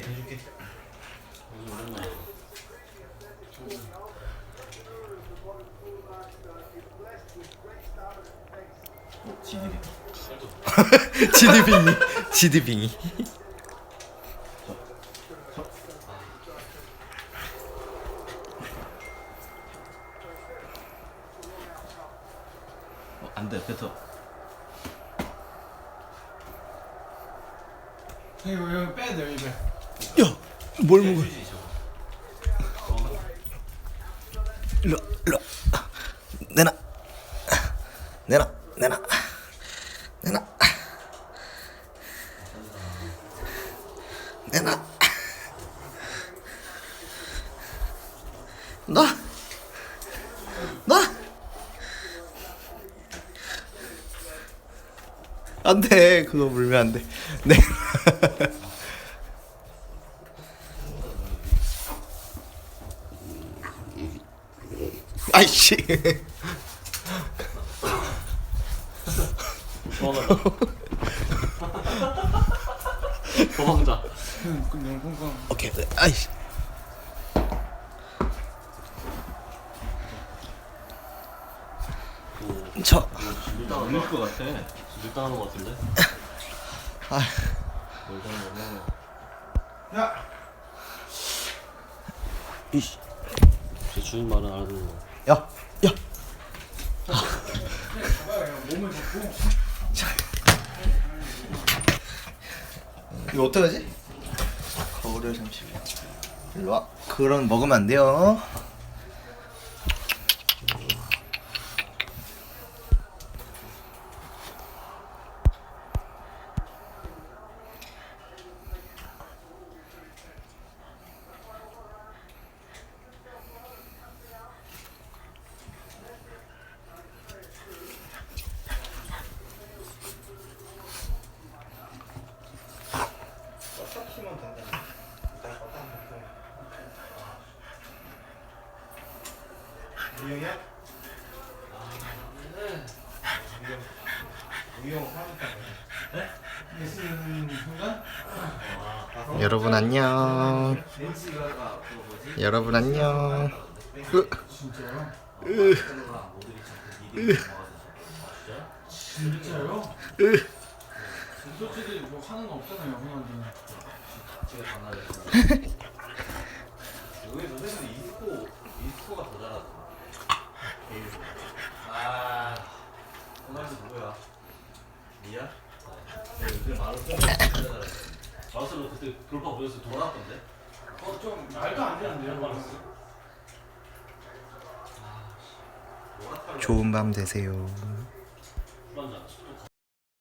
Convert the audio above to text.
해줄게. 지들이. 지드빙이 지드빙이 어, 안 돼, 뱉어. 이거 이거 빼야 돼요 이거. 야 뭘 먹어? 해주지 저거 일로 일로. 내놔. 내놔 내놔. 내놔. 내놔. 놔. 놔. 안돼. 그거 물면 안 돼. 네 아이씨 도망가자 도망자 응, 그. 오케이 네. 아이씨 저 물릴 것 같아. 밀당하는 거 같은데 아, 야, 제 주인 말은 알아듣는 거 야, 야. 이거 어떡하지? 거울을 잠시만. 일로 와. 그런 먹으면 안 돼요. 우영이야? 우영. 네? 순간? 여러분 안녕. 여러분 안녕. 으, 진짜요? 진짜요? 으. 솔직히 뭐 하는 거 없잖아요, 형한테. 집에 전화를 여기 선생님 이스코 이스코가 더 잘하더 네, 요즘 잘하더라. 마루스로 그때 돌파 때 돌아왔던데? 어, 좀 말도 안 되는데요, 말했어. 좋은 밤 되세요.